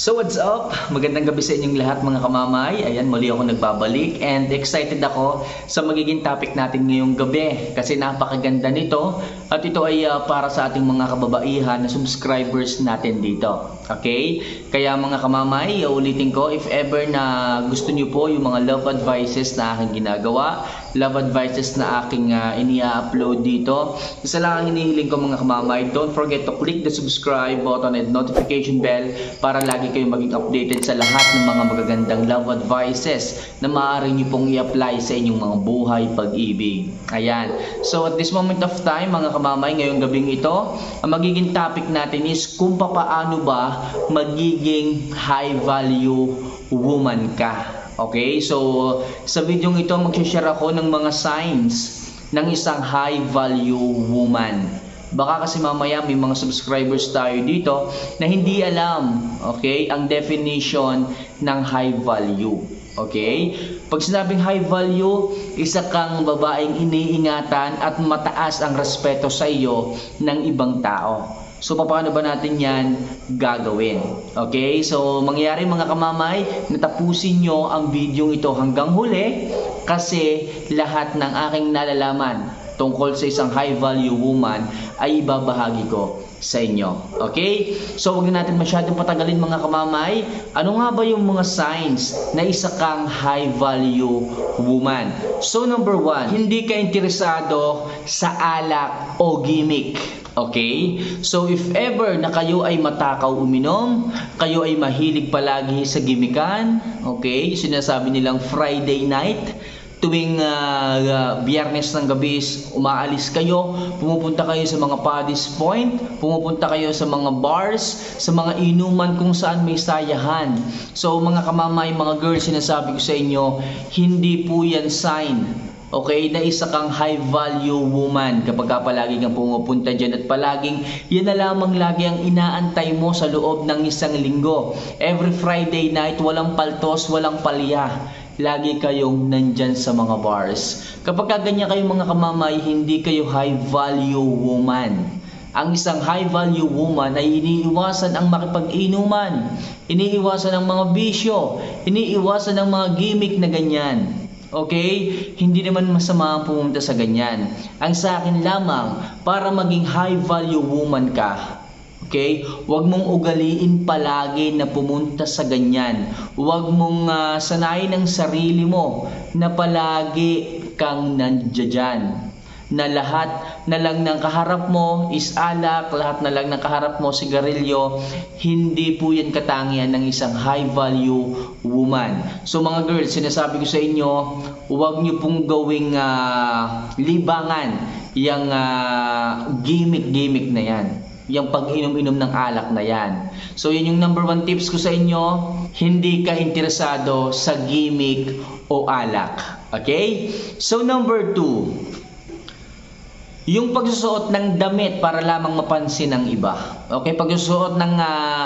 So what's up? Magandang gabi sa inyong lahat mga kamamay. Ayan, muli ako nagbabalik and excited ako sa magiging topic natin ngayong gabi kasi napakaganda nito at ito ay uh, para sa ating mga kababaihan na subscribers natin dito. Okay? Kaya mga kamamay, ulitin ko if ever na gusto niyo po yung mga love advices na aking ginagawa, love advices na aking uh, ini-upload dito, isa lang ang hinihiling ko mga kamamay, don't forget to click the subscribe button and notification bell para lagi kayo maging updated sa lahat ng mga magagandang love advices na maaari nyo pong i-apply sa inyong mga buhay pag-ibig. Ayan. So at this moment of time, mga kamamay, ngayong gabing ito, ang magiging topic natin is kung papaano ba magiging high value woman ka. Okay? So sa video ito, mag-share ako ng mga signs ng isang high value woman. Baka kasi mamaya may mga subscribers tayo dito na hindi alam, okay, ang definition ng high value. Okay? Pag sinabing high value, isa kang babaeng iniingatan at mataas ang respeto sa iyo ng ibang tao. So, paano ba natin yan gagawin? Okay? So, mangyayari mga kamamay, natapusin nyo ang video ito hanggang huli kasi lahat ng aking nalalaman tungkol sa isang high value woman ay ibabahagi ko sa inyo. Okay? So, huwag na natin masyadong patagalin mga kamamay. Ano nga ba yung mga signs na isa kang high value woman? So, number one, hindi ka interesado sa alak o gimmick. Okay? So, if ever na kayo ay matakaw uminom, kayo ay mahilig palagi sa gimikan, okay? Sinasabi nilang Friday night, tuwing uh, uh, biyernes ng gabi is umaalis kayo, pumupunta kayo sa mga paddy's point, pumupunta kayo sa mga bars, sa mga inuman kung saan may sayahan. So mga kamamay, mga girls, sinasabi ko sa inyo, hindi po yan sign Okay, na isa kang high value woman kapag ka palagi kang pumupunta dyan at palaging yan na lamang lagi ang inaantay mo sa loob ng isang linggo. Every Friday night, walang paltos, walang palya lagi kayong nandyan sa mga bars. Kapag ganyan kayo mga kamamay, hindi kayo high value woman. Ang isang high value woman ay iniiwasan ang makipag-inuman, iniiwasan ang mga bisyo, iniiwasan ang mga gimmick na ganyan. Okay? Hindi naman masama ang pumunta sa ganyan. Ang sa akin lamang, para maging high value woman ka, Okay? Huwag mong ugaliin palagi na pumunta sa ganyan. Huwag mong uh, sanayin ang sarili mo na palagi kang nandiyan na lahat na lang ng kaharap mo is alak, lahat na lang ng kaharap mo sigarilyo, hindi po yan katangian ng isang high value woman. So mga girls, sinasabi ko sa inyo, huwag niyo pong gawing uh, libangan yung uh, gimmick-gimmick na yan yung pag-inom-inom ng alak na yan. So yun yung number one tips ko sa inyo, hindi ka interesado sa gimmick o alak. Okay? So number two, yung pagsusuot ng damit para lamang mapansin ng iba. Okay, pagsusuot ng uh,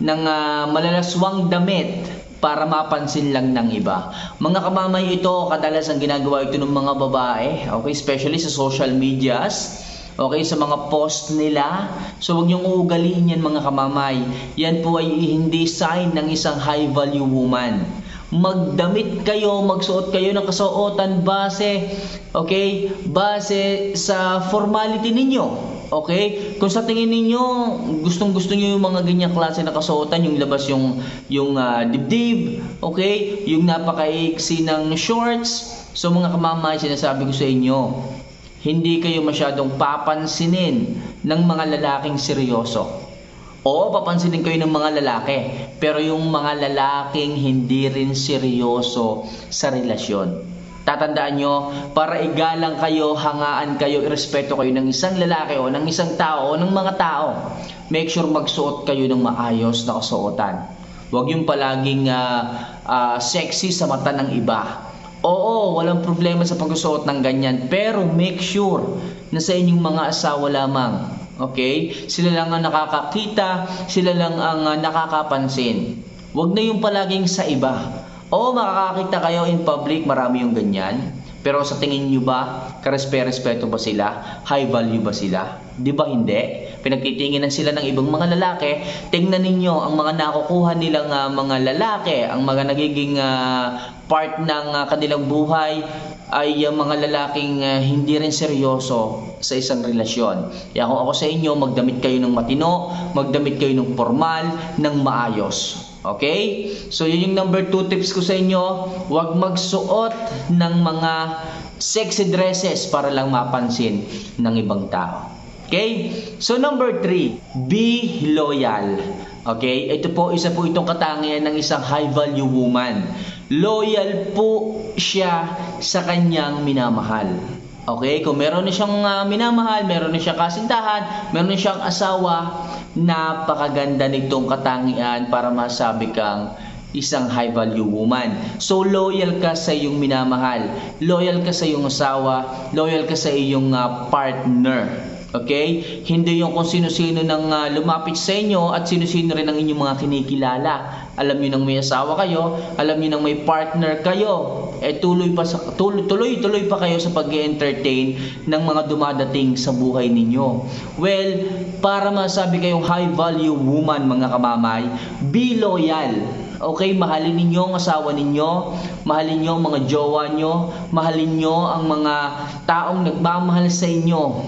ng uh, malalaswang damit para mapansin lang ng iba. Mga kamamay ito, kadalasan ginagawa ito ng mga babae, okay, especially sa social medias. Okay, sa mga post nila. So, huwag niyong uugaliin yan mga kamamay. Yan po ay hindi sign ng isang high value woman magdamit kayo, magsuot kayo ng kasuotan base, okay, base sa formality ninyo. Okay? Kung sa tingin ninyo, gustong gusto niyo yung mga ganyang klase na kasuotan, yung labas yung yung uh, dibdib, okay? Yung napakaiksi ng shorts. So mga kamamay, sinasabi ko sa inyo, hindi kayo masyadong papansinin ng mga lalaking seryoso. Oo, papansinin kayo ng mga lalaki. Pero yung mga lalaking hindi rin seryoso sa relasyon. Tatandaan nyo, para igalang kayo, hangaan kayo, irespeto kayo ng isang lalaki o ng isang tao o ng mga tao. Make sure magsuot kayo ng maayos na kasuotan. Huwag yung palaging uh, uh, sexy sa mata ng iba. Oo, walang problema sa pagsusuot ng ganyan. Pero make sure na sa inyong mga asawa lamang Okay? Sila lang ang nakakakita, sila lang ang uh, nakakapansin. Huwag na yung palaging sa iba. Oo, makakakita kayo in public, marami yung ganyan. Pero sa tingin nyo ba, karespe-respeto ba sila? High value ba sila? Di ba hindi? Pinagtitinginan sila ng ibang mga lalaki. Tingnan ninyo ang mga nakukuha nilang ah, mga lalaki, ang mga nagiging ah, part ng ah, kanilang buhay ay ang mga lalaking ah, hindi rin seryoso sa isang relasyon. Kaya kung ako sa inyo, magdamit kayo ng matino, magdamit kayo ng formal, ng maayos. Okay? So yun yung number two tips ko sa inyo. Huwag magsuot ng mga sexy dresses para lang mapansin ng ibang tao. Okay? So number three, be loyal. Okay? Ito po, isa po itong katangian ng isang high value woman. Loyal po siya sa kanyang minamahal. Okay? Kung meron na siyang ah, minamahal, meron na siyang kasintahan, meron na siyang asawa, napakaganda nitong katangian para masabi kang isang high value woman. So loyal ka sa iyong minamahal, loyal ka sa iyong asawa, loyal ka sa iyong ah, partner. Okay? Hindi yung kung sino-sino nang ah, lumapit sa inyo at sino-sino rin ang inyong mga kinikilala. Alam niyo nang may asawa kayo, alam niyo nang may partner kayo. Eh tuloy pa sa tuloy tuloy, tuloy pa kayo sa pag-entertain ng mga dumadating sa buhay ninyo. Well, para masabi kayong high value woman mga kamamay, be loyal. Okay, mahalin ninyo ang asawa ninyo, mahalin nyo ang mga jowa nyo, mahalin nyo ang mga taong nagmamahal sa inyo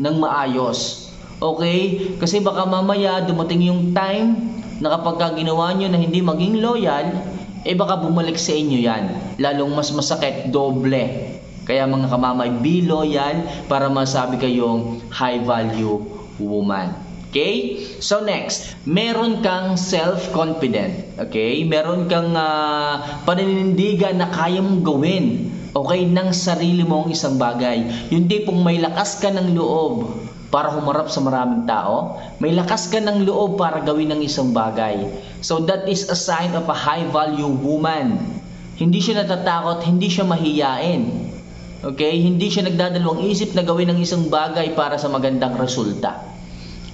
ng maayos. Okay? Kasi baka mamaya dumating yung time na kapag ka ginawa nyo na hindi maging loyal, eh baka bumalik sa inyo yan. Lalong mas masakit, doble. Kaya mga kamamay, be loyal para masabi kayong high value woman. Okay? So next, meron kang self-confident. Okay? Meron kang uh, paninindigan na kaya mong gawin. Okay? Ng sarili mong isang bagay. Yung tipong may lakas ka ng loob para humarap sa maraming tao. May lakas ka ng loob para gawin ng isang bagay. So that is a sign of a high value woman. Hindi siya natatakot, hindi siya mahiyain. Okay? Hindi siya nagdadalawang isip na gawin ng isang bagay para sa magandang resulta.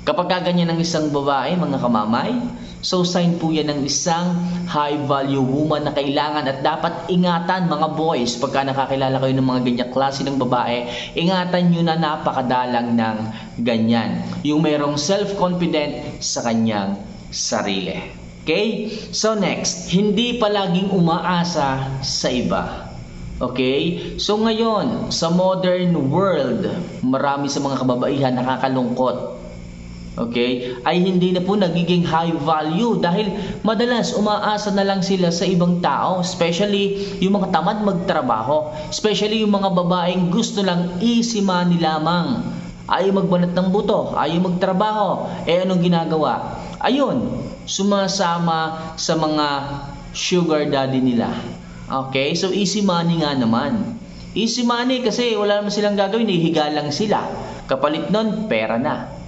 Kapag kaganyan ng isang babae, mga kamamay, so sign po yan ng isang high value woman na kailangan at dapat ingatan mga boys pagka nakakilala kayo ng mga ganyang klase ng babae, ingatan nyo na napakadalang ng ganyan. Yung mayroong self-confident sa kanyang sarili. Okay? So next, hindi palaging umaasa sa iba. Okay? So ngayon, sa modern world, marami sa mga kababaihan nakakalungkot okay, ay hindi na po nagiging high value dahil madalas umaasa na lang sila sa ibang tao, especially yung mga tamad magtrabaho, especially yung mga babaeng gusto lang easy money lamang. Ayaw magbanat ng buto, ayaw magtrabaho, eh anong ginagawa? Ayun, sumasama sa mga sugar daddy nila. Okay, so easy money nga naman. Easy money kasi wala naman silang gagawin, hihiga lang sila. Kapalit nun, pera na.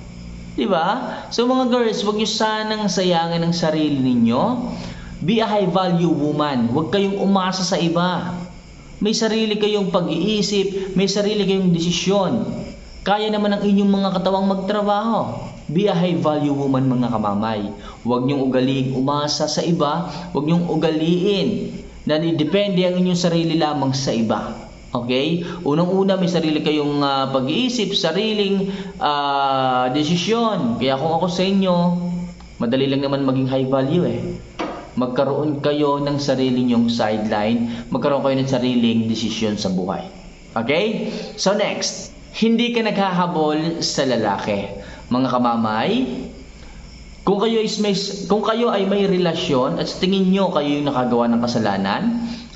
Di ba? So mga girls, huwag niyo sanang sayangin ang sarili ninyo. Be a high value woman. Huwag kayong umasa sa iba. May sarili kayong pag-iisip, may sarili kayong desisyon. Kaya naman ang inyong mga katawang magtrabaho. Be a high value woman mga kamamay. Huwag niyong ugaliin umasa sa iba. Huwag niyong ugaliin na depende ang inyong sarili lamang sa iba. Okay? Unang-una may sarili kayong uh, pag-iisip, sariling uh, desisyon. Kaya kung ako sa inyo, madali lang naman maging high value eh. Magkaroon kayo ng sarili nyong sideline, magkaroon kayo ng sariling desisyon sa buhay. Okay? So next, hindi ka naghahabol sa lalaki. Mga kamamay, kung kayo, is may, kung kayo ay may relasyon at sa tingin nyo kayo yung nakagawa ng kasalanan,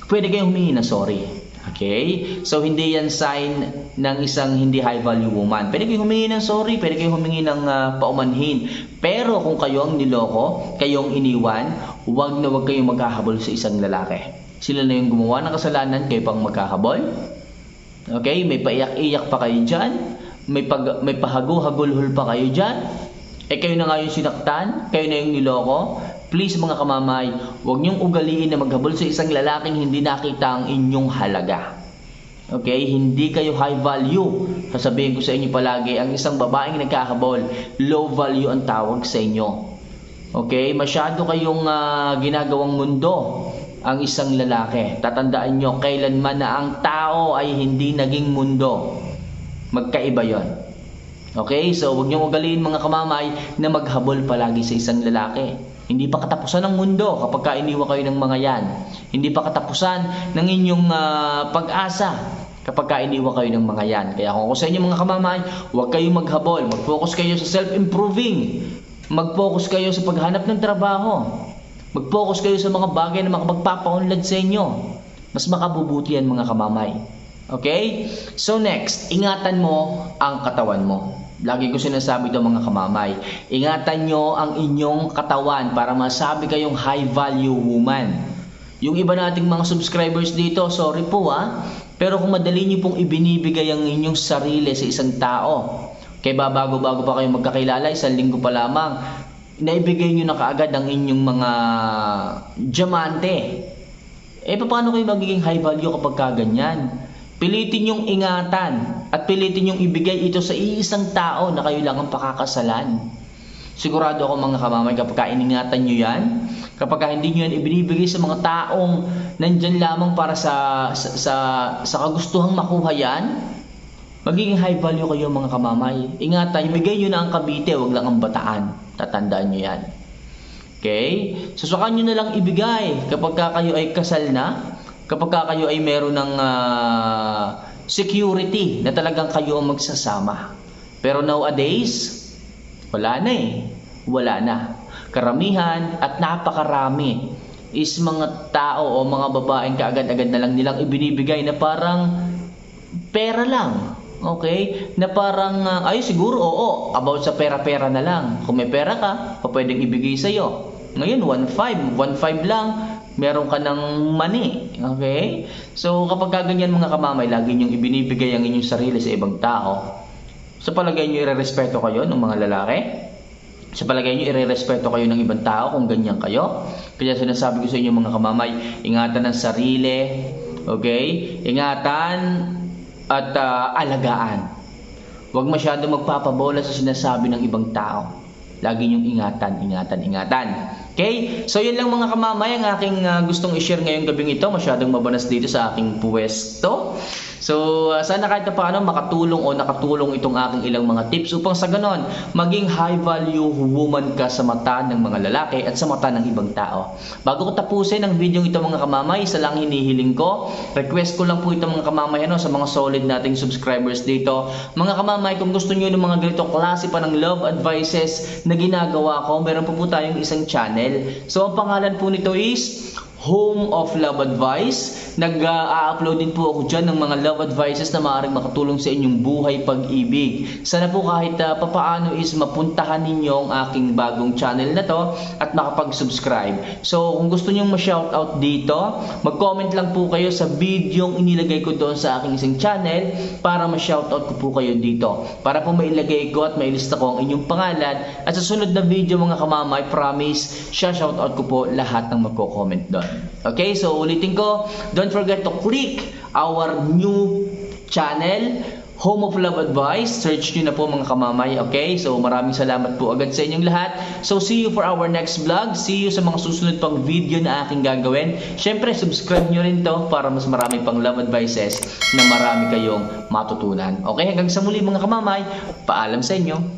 pwede kayong humingi na sorry. Okay? So, hindi yan sign ng isang hindi high value woman. Pwede kayong humingi ng sorry, pwede kayong humingi ng uh, paumanhin. Pero kung kayo ang niloko, kayong iniwan, huwag na huwag kayong magkahabol sa isang lalaki. Sila na yung gumawa ng kasalanan, kayo pang magkahabol. Okay? May paiyak-iyak pa kayo dyan. May, pag, may pahago-hagulhol pa kayo dyan. Eh kayo na nga yung sinaktan, kayo na yung niloko, Please mga kamamay, huwag niyong ugaliin na maghabol sa isang lalaking hindi nakita ang inyong halaga. Okay? Hindi kayo high value. Sasabihin ko sa inyo palagi, ang isang babaeng nagkahabol, low value ang tawag sa inyo. Okay? Masyado kayong uh, ginagawang mundo. ang isang lalaki. Tatandaan nyo, kailanman na ang tao ay hindi naging mundo. Magkaiba yon. Okay? So, huwag niyong ugaliin mga kamamay na maghabol palagi sa isang lalaki. Hindi pa katapusan ng mundo kapag ka iniwan kayo ng mga yan. Hindi pa katapusan ng inyong ah, pag-asa kapag ka iniwan kayo ng mga yan. Kaya kung ako sa inyo mga kamamay, huwag kayong maghabol. Mag-focus kayo sa self-improving. Mag-focus kayo sa paghanap ng trabaho. Mag-focus kayo sa mga bagay na makapagpapaunlad sa inyo. Mas makabubuti yan mga kamamay. Okay? So next, ingatan mo ang katawan mo. Lagi ko sinasabi ito mga kamamay. Ingatan nyo ang inyong katawan para masabi kayong high value woman. Yung iba nating mga subscribers dito, sorry po ah. Pero kung madali nyo pong ibinibigay ang inyong sarili sa isang tao, kaya ba bago-bago pa kayo magkakilala, isang linggo pa lamang, naibigay nyo na kaagad ang inyong mga diamante. Eh, paano kayo magiging high value kapag kaganyan? Pilitin yung ingatan at pilitin yung ibigay ito sa iisang tao na kayo lang ang pakakasalan. Sigurado ako mga kamamay kapag ka iningatan nyo yan, kapag ka hindi nyo yan ibinibigay sa mga taong nandyan lamang para sa, sa, sa, sa kagustuhang makuha yan, magiging high value kayo mga kamamay. Ingatan, ibigay nyo na ang kabite, wag lang ang bataan. Tatandaan nyo yan. Okay? So, saka nyo na lang ibigay kapag ka kayo ay kasal na, kapag ka kayo ay meron ng ah, security na talagang kayo ang magsasama. Pero nowadays, wala na eh. Wala na. Karamihan at napakarami is mga tao o mga babaeng kaagad-agad na lang nilang ibinibigay na parang pera lang. Okay? Na parang, ah, ay siguro, oo, about sa pera-pera na lang. Kung may pera ka, pa pwedeng ibigay sa'yo. Ngayon, 1.5. 1.5 lang, meron ka ng money. Okay? So, kapag kaganyan mga kamamay, lagi niyong ibinibigay ang inyong sarili sa ibang tao. Sa palagay niyo, irerespeto kayo ng mga lalaki? Sa palagay niyo, irerespeto kayo ng ibang tao kung ganyan kayo? Kaya sinasabi ko sa inyo mga kamamay, ingatan ang sarili, okay? Ingatan at ah, alagaan. Huwag masyado magpapabola sa sinasabi ng ibang tao. Lagi niyong ingatan, ingatan, ingatan. Okay? So yun lang mga kamamay ang aking ah, gustong i-share ngayong gabing ito. Masyadong mabanas dito sa aking puwesto. So ah, sana kahit na paano makatulong o nakatulong itong aking ilang mga tips upang sa ganon maging high value woman ka sa mata ng mga lalaki at sa mata ng ibang tao. Bago ko tapusin ang video ito mga kamamay, isa lang hinihiling ko. Request ko lang po ito mga kamamay ano, sa mga solid nating subscribers dito. Mga kamamay, kung gusto niyo ng mga ganitong klase pa ng love advices na ginagawa ko, meron po po tayong isang channel. So ang pangalan po nito is Home of Love Advice. Nag-upload din po ako dyan ng mga love advices na maaaring makatulong sa inyong buhay pag-ibig. Sana po kahit uh, papaano is mapuntahan ninyo ang aking bagong channel na to at makapag-subscribe. So kung gusto niyo ma-shoutout dito, mag-comment lang po kayo sa video inilagay ko doon sa aking isang channel para ma-shoutout ko po kayo dito. Para po mailagay ko at mailista ko ang inyong pangalan at sa sunod na video mga kamamay, promise, siya shoutout ko po lahat ng magko-comment doon. Okay, so ulitin ko, don't forget to click our new channel, Home of Love Advice. Search nyo na po mga kamamay, okay? So maraming salamat po agad sa inyong lahat. So see you for our next vlog. See you sa mga susunod pang video na aking gagawin. Siyempre, subscribe nyo rin to para mas marami pang love advices na marami kayong matutunan. Okay, hanggang sa muli mga kamamay, paalam sa inyo.